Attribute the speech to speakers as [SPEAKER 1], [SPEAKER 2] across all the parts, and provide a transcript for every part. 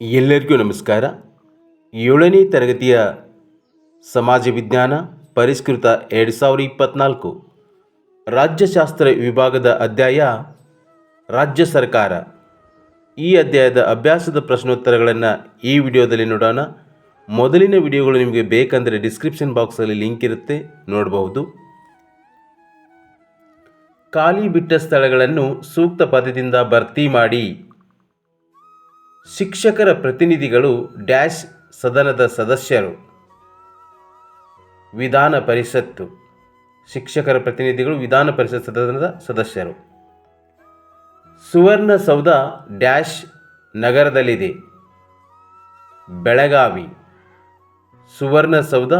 [SPEAKER 1] ಎಲ್ಲರಿಗೂ ನಮಸ್ಕಾರ. ಏಳನೇ ತರಗತಿಯ ಸಮಾಜ ವಿಜ್ಞಾನ ಪರಿಷ್ಕೃತ ಎರಡು ಸಾವಿರದ ಇಪ್ಪತ್ತ್ನಾಲ್ಕು ರಾಜ್ಯಶಾಸ್ತ್ರ ವಿಭಾಗದ ಅಧ್ಯಾಯ ರಾಜ್ಯ ಸರ್ಕಾರ. ಈ ಅಧ್ಯಾಯದ ಅಭ್ಯಾಸದ ಪ್ರಶ್ನೋತ್ತರಗಳನ್ನು ಈ ವಿಡಿಯೋದಲ್ಲಿ ನೋಡೋಣ. ಮೊದಲಿನ ವಿಡಿಯೋಗಳು ನಿಮಗೆ ಬೇಕಂದರೆ ಡಿಸ್ಕ್ರಿಪ್ಷನ್ ಬಾಕ್ಸಲ್ಲಿ ಲಿಂಕ್ ಇರುತ್ತೆ, ನೋಡಬಹುದು. ಖಾಲಿ ಬಿಟ್ಟ ಸ್ಥಳಗಳನ್ನು ಸೂಕ್ತ ಪದದಿಂದ ಭರ್ತಿ ಮಾಡಿ. ಶಿಕ್ಷಕರ ಪ್ರತಿನಿಧಿಗಳು ಡ್ಯಾಶ್ ಸದನದ ಸದಸ್ಯರು. ವಿಧಾನ ಪರಿಷತ್ತು. ಶಿಕ್ಷಕರ ಪ್ರತಿನಿಧಿಗಳು ವಿಧಾನ ಪರಿಷತ್ ಸದನದ ಸದಸ್ಯರು. ಸುವರ್ಣಸೌಧ ಡ್ಯಾಶ್ ನಗರದಲ್ಲಿದೆ. ಬೆಳಗಾವಿ. ಸುವರ್ಣಸೌಧ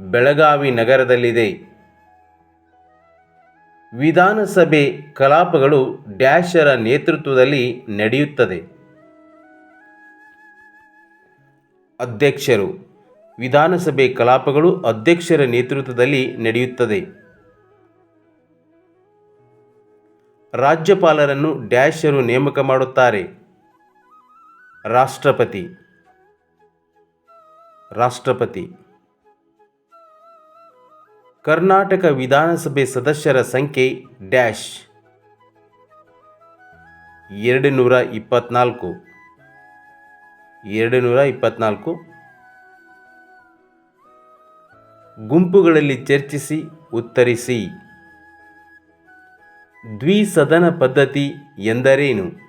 [SPEAKER 1] ಬೆಳಗಾವಿ ನಗರದಲ್ಲಿದೆ. ವಿಧಾನಸಭೆ ಕಲಾಪಗಳು ಡ್ಯಾಶರ ನೇತೃತ್ವದಲ್ಲಿ ನಡೆಯುತ್ತದೆ. ಅಧ್ಯಕ್ಷರು. ವಿಧಾನಸಭೆ ಕಲಾಪಗಳು ಅಧ್ಯಕ್ಷರ ನೇತೃತ್ವದಲ್ಲಿ ನಡೆಯುತ್ತದೆ. ರಾಜ್ಯಪಾಲರನ್ನು ಡ್ಯಾಶರು ನೇಮಕ ಮಾಡುತ್ತಾರೆ. ರಾಷ್ಟ್ರಪತಿ. ರಾಷ್ಟ್ರಪತಿ. ಕರ್ನಾಟಕ ವಿಧಾನಸಭೆ ಸದಸ್ಯರ ಸಂಖ್ಯೆ ಡ್ಯಾಶ್. ಎರಡು ನೂರ ಇಪ್ಪತ್ನಾಲ್ಕು. ಎರಡು ನೂರ ಇಪ್ಪತ್ನಾಲ್ಕು. ಗುಂಪುಗಳಲ್ಲಿ ಚರ್ಚಿಸಿ, ಉತ್ತರಿಸಿ. ದ್ವಿಸದನ ಪದ್ಧತಿ ಎಂದರೇನು?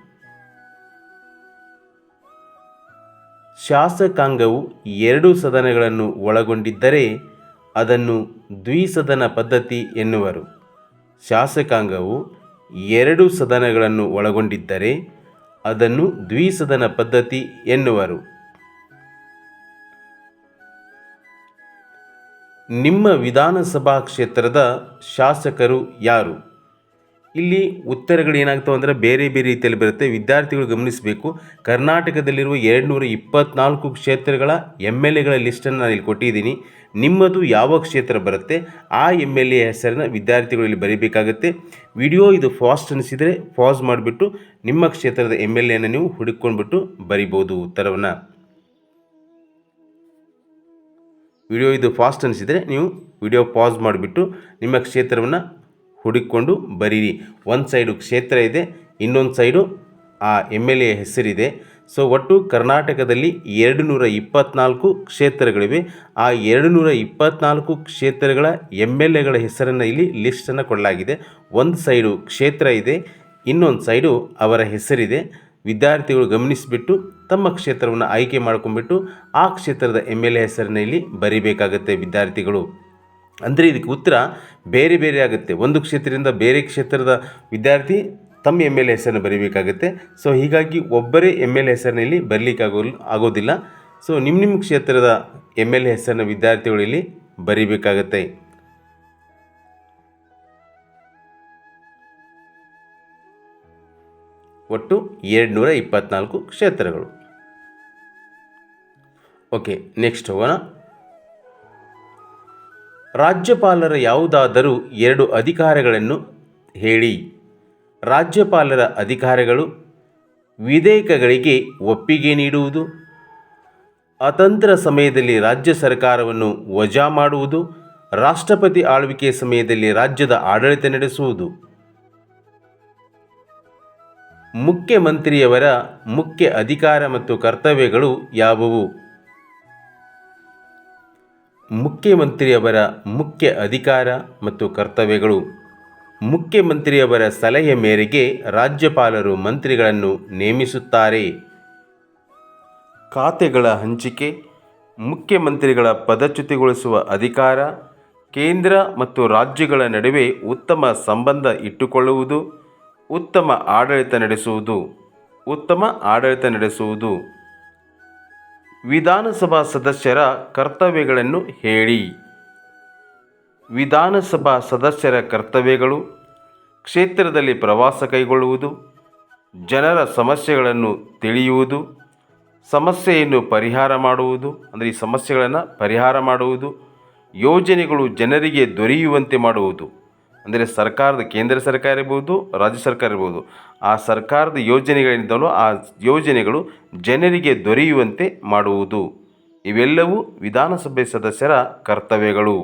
[SPEAKER 1] ಶಾಸಕಾಂಗವು ಎರಡು ಸದನಗಳನ್ನು ಒಳಗೊಂಡಿದ್ದರೆ ಅದನ್ನು ದ್ವಿಸದನ ಪದ್ಧತಿ ಎನ್ನುವರು. ಶಾಸಕಾಂಗವು ಎರಡು ಸದನಗಳನ್ನು ಒಳಗೊಂಡಿದ್ದರೆ ಅದನ್ನು ದ್ವಿಸದನ ಪದ್ಧತಿ ಎನ್ನುವರು. ನಿಮ್ಮ ವಿಧಾನಸಭಾ ಕ್ಷೇತ್ರದ ಶಾಸಕರು ಯಾರು? ಇಲ್ಲಿ ಉತ್ತರಗಳು ಏನಾಗ್ತವೆ ಅಂದರೆ ಬೇರೆ ಬೇರೆ ರೀತಿಯಲ್ಲಿ ಬರುತ್ತೆ. ವಿದ್ಯಾರ್ಥಿಗಳು ಗಮನಿಸಬೇಕು. ಕರ್ನಾಟಕದಲ್ಲಿರುವ ಎರಡು ನೂರ ಇಪ್ಪತ್ನಾಲ್ಕು ಕ್ಷೇತ್ರಗಳ ಎಂ ಎಲ್ ಎಗಳ ಲಿಸ್ಟನ್ನು ನಾನು ಇಲ್ಲಿ ಕೊಟ್ಟಿದ್ದೀನಿ. ನಿಮ್ಮದು ಯಾವ ಕ್ಷೇತ್ರ ಬರುತ್ತೆ? ಆ ಎಂ ಎಲ್ ಎ ಹೆಸರನ್ನು ವಿದ್ಯಾರ್ಥಿಗಳು ಇಲ್ಲಿ ಬರೀಬೇಕಾಗುತ್ತೆ. ವಿಡಿಯೋ ಇದು ಫಾಸ್ಟ್ ಅನಿಸಿದರೆ ಪಾಸ್ ಮಾಡಿಬಿಟ್ಟು ನಿಮ್ಮ ಕ್ಷೇತ್ರದ ಎಂ ಎಲ್ ಎನ ನೀವು ಹುಡುಕೊಂಡ್ಬಿಟ್ಟು ಬರಿಬೋದು ಉತ್ತರವನ್ನು. ವಿಡಿಯೋ ಇದು ಫಾಸ್ಟ್ ಅನಿಸಿದರೆ ನೀವು ವಿಡಿಯೋ ಪಾಸ್ ಮಾಡಿಬಿಟ್ಟು ನಿಮ್ಮ ಕ್ಷೇತ್ರವನ್ನು ಹುಡುಕಿಕೊಂಡು ಬರೀರಿ. ಒಂದು ಸೈಡು ಕ್ಷೇತ್ರ ಇದೆ, ಇನ್ನೊಂದು ಸೈಡು ಆ ಎಂ ಎಲ್ ಎ ಹೆಸರಿದೆ. ಸೊ ಒಟ್ಟು ಕರ್ನಾಟಕದಲ್ಲಿ ಎರಡು ನೂರ ಇಪ್ಪತ್ನಾಲ್ಕು ಕ್ಷೇತ್ರಗಳಿವೆ. ಆ ಎರಡು ನೂರ ಇಪ್ಪತ್ನಾಲ್ಕು ಕ್ಷೇತ್ರಗಳ ಎಂ ಎಲ್ ಎಗಳ ಹೆಸರನ್ನು ಇಲ್ಲಿ ಲಿಸ್ಟನ್ನು ಕೊಡಲಾಗಿದೆ. ಒಂದು ಸೈಡು ಕ್ಷೇತ್ರ ಇದೆ, ಇನ್ನೊಂದು ಸೈಡು ಅವರ ಹೆಸರಿದೆ. ವಿದ್ಯಾರ್ಥಿಗಳು ಗಮನಿಸಿಬಿಟ್ಟು ತಮ್ಮ ಕ್ಷೇತ್ರವನ್ನು ಆಯ್ಕೆ ಮಾಡ್ಕೊಂಡ್ಬಿಟ್ಟು ಆ ಕ್ಷೇತ್ರದ ಎಂ ಎಲ್ ಎ ಹೆಸರನ್ನ ಇಲ್ಲಿ ಬರಿಬೇಕಾಗುತ್ತೆ ವಿದ್ಯಾರ್ಥಿಗಳು. ಅಂದರೆ ಇದಕ್ಕೆ ಉತ್ತರ ಬೇರೆ ಬೇರೆ ಆಗುತ್ತೆ. ಒಂದು ಕ್ಷೇತ್ರದಿಂದ ಬೇರೆ ಕ್ಷೇತ್ರದ ವಿದ್ಯಾರ್ಥಿ ತಮ್ಮ ಎಂ ಎಲ್ ಎ ಹೆಸರನ್ನು ಬರೀಬೇಕಾಗುತ್ತೆ. ಸೊ ಹೀಗಾಗಿ ಒಬ್ಬರೇ ಎಂ ಎಲ್ ಎ ಹೆಸರಿನಲ್ಲಿ ಬರಲಿಕ್ಕಾಗೋ ಆಗೋದಿಲ್ಲ. ಸೊ ನಿಮ್ಮ ನಿಮ್ಮ ಕ್ಷೇತ್ರದ ಎಂ ಎಲ್ ಎ ಹೆಸರನ್ನ ವಿದ್ಯಾರ್ಥಿಗಳು ಇಲ್ಲಿ ಬರೀಬೇಕಾಗತ್ತೆ. ಒಟ್ಟು ಎರಡು ನೂರ ಇಪ್ಪತ್ನಾಲ್ಕು ಕ್ಷೇತ್ರಗಳು. ಓಕೆ ನೆಕ್ಸ್ಟ್ ಹೋಗೋಣ. ರಾಜ್ಯಪಾಲರ ಯಾವುದಾದರೂ ಎರಡು ಅಧಿಕಾರಗಳನ್ನು ಹೇಳಿ. ರಾಜ್ಯಪಾಲರ ಅಧಿಕಾರಗಳು ವಿಧೇಯಕಗಳಿಗೆ ಒಪ್ಪಿಗೆ ನೀಡುವುದು. ಅತಂತ್ರ ಸಮಯದಲ್ಲಿ ರಾಜ್ಯ ಸರ್ಕಾರವನ್ನು ವಜಾ ಮಾಡುವುದು. ರಾಷ್ಟ್ರಪತಿ ಆಳ್ವಿಕೆ ಸಮಯದಲ್ಲಿ ರಾಜ್ಯದ ಆಡಳಿತ ನಡೆಸುವುದು. ಮುಖ್ಯಮಂತ್ರಿಯವರ ಮುಖ್ಯ ಅಧಿಕಾರ ಮತ್ತು ಕರ್ತವ್ಯಗಳು ಯಾವುವು? ಮುಖ್ಯಮಂತ್ರಿಯವರ ಮುಖ್ಯ ಅಧಿಕಾರ ಮತ್ತು ಕರ್ತವ್ಯಗಳು. ಮುಖ್ಯಮಂತ್ರಿಯವರ ಸಲಹೆ ಮೇರೆಗೆ ರಾಜ್ಯಪಾಲರು ಮಂತ್ರಿಗಳನ್ನು ನೇಮಿಸುತ್ತಾರೆ. ಖಾತೆಗಳ ಹಂಚಿಕೆ, ಮುಖ್ಯಮಂತ್ರಿಗಳ ಪದಚ್ಯುತಿಗೊಳಿಸುವ ಅಧಿಕಾರ, ಕೇಂದ್ರ ಮತ್ತು ರಾಜ್ಯಗಳ ನಡುವೆ ಉತ್ತಮ ಸಂಬಂಧ ಇಟ್ಟುಕೊಳ್ಳುವುದು, ಉತ್ತಮ ಆಡಳಿತ ನಡೆಸುವುದು, ಉತ್ತಮ ಆಡಳಿತ ನಡೆಸುವುದು. ವಿಧಾನಸಭಾ ಸದಸ್ಯರ ಕರ್ತವ್ಯಗಳನ್ನು ಹೇಳಿ. ವಿಧಾನಸಭಾ ಸದಸ್ಯರ ಕರ್ತವ್ಯಗಳು, ಕ್ಷೇತ್ರದಲ್ಲಿ ಪ್ರವಾಸ ಕೈಗೊಳ್ಳುವುದು, ಜನರ ಸಮಸ್ಯೆಗಳನ್ನು ತಿಳಿಯುವುದು, ಸಮಸ್ಯೆಯನ್ನು ಪರಿಹಾರ ಮಾಡುವುದು, ಅಂದರೆ ಈ ಸಮಸ್ಯೆಗಳನ್ನು ಪರಿಹಾರ ಮಾಡುವುದು, ಯೋಜನೆಗಳು ಜನರಿಗೆ ದೊರೆಯುವಂತೆ ಮಾಡುವುದು. ಅಂದರೆ ಸರ್ಕಾರದ ಕೇಂದ್ರ ಸರ್ಕಾರ ಇರ್ಬೋದು, ರಾಜ್ಯ ಸರ್ಕಾರ ಇರ್ಬೋದು, ಆ ಸರ್ಕಾರದ ಯೋಜನೆಗಳಿಂದಲೂ ಆ ಯೋಜನೆಗಳು ಜನರಿಗೆ ದೊರೆಯುವಂತೆ ಮಾಡುವುದು. ಇವೆಲ್ಲವೂ ವಿಧಾನಸಭೆ ಸದಸ್ಯರ ಕರ್ತವ್ಯಗಳು.